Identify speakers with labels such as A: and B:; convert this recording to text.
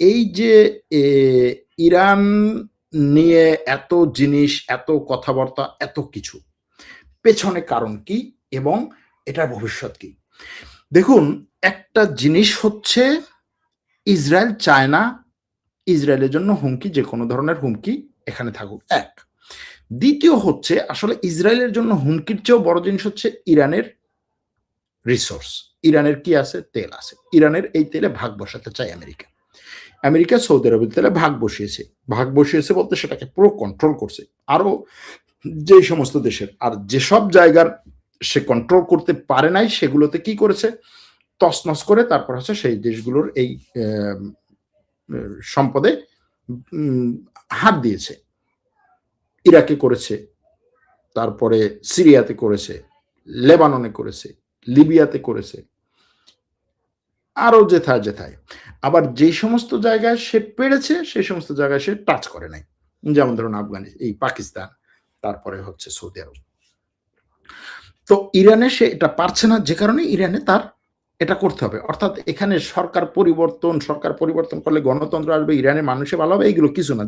A: এই যে ইরান নিয়ে এত জিনিস, এত কথাবার্তা, এত কিছু, পেছনে কারণ কি এবং এটার ভবিষ্যৎ কি? দেখুন একটা জিনিস হচ্ছে ইসরায়েল চায় না ইসরায়েলের জন্য হুমকি যে কোনো ধরনের হুমকি এখানে থাকুক, এক দ্বিতীয় হচ্ছে আসলে ইসরায়েলের জন্য হুমকির চেয়েও বড় জিনিস হচ্ছে ইরানের রিসোর্স। ইরানের কি আছে? তেল আছে। ইরানের এই তেলে ভাগ বসাতে চায় আমেরিকা। আমেরিকা সৌদি আরবের তেলে ভাগ বসিয়েছে। ভাগ বসিয়েছে বলতে সেটাকে পুরো কন্ট্রোল করছে। আরও যেই সমস্ত দেশের আর যেসব জায়গার সে কন্ট্রোল করতে পারে নাই সেগুলোতে কি করেছে? তছনছ করে তারপর হচ্ছে সেই দেশগুলোর এই সম্পদে হাত দিয়েছে। ইরাকে করেছে, তারপরে সিরিয়াতে করেছে, লেবাননে করেছে, লিবিয়াতে করেছে। আরও যেথায়, যেথায়। আবার যে সমস্ত জায়গায় সে পেরেছে সেই সমস্ত জায়গায় সে টাচ করে নাই। যেমন ধরুন আফগানি এই পাকিস্তান, তারপরে হচ্ছে সৌদি আরব। তো ইরানে সে এটা পারছে না যে কারণে ইরানে তার এটা করতে হবে। অর্থাৎ এখানে সরকার পরিবর্তন, সরকার পরিবর্তন করলে গণতন্ত্র আসবে, ইরানের মানুষে ভালো হবে এইগুলো কিছু না।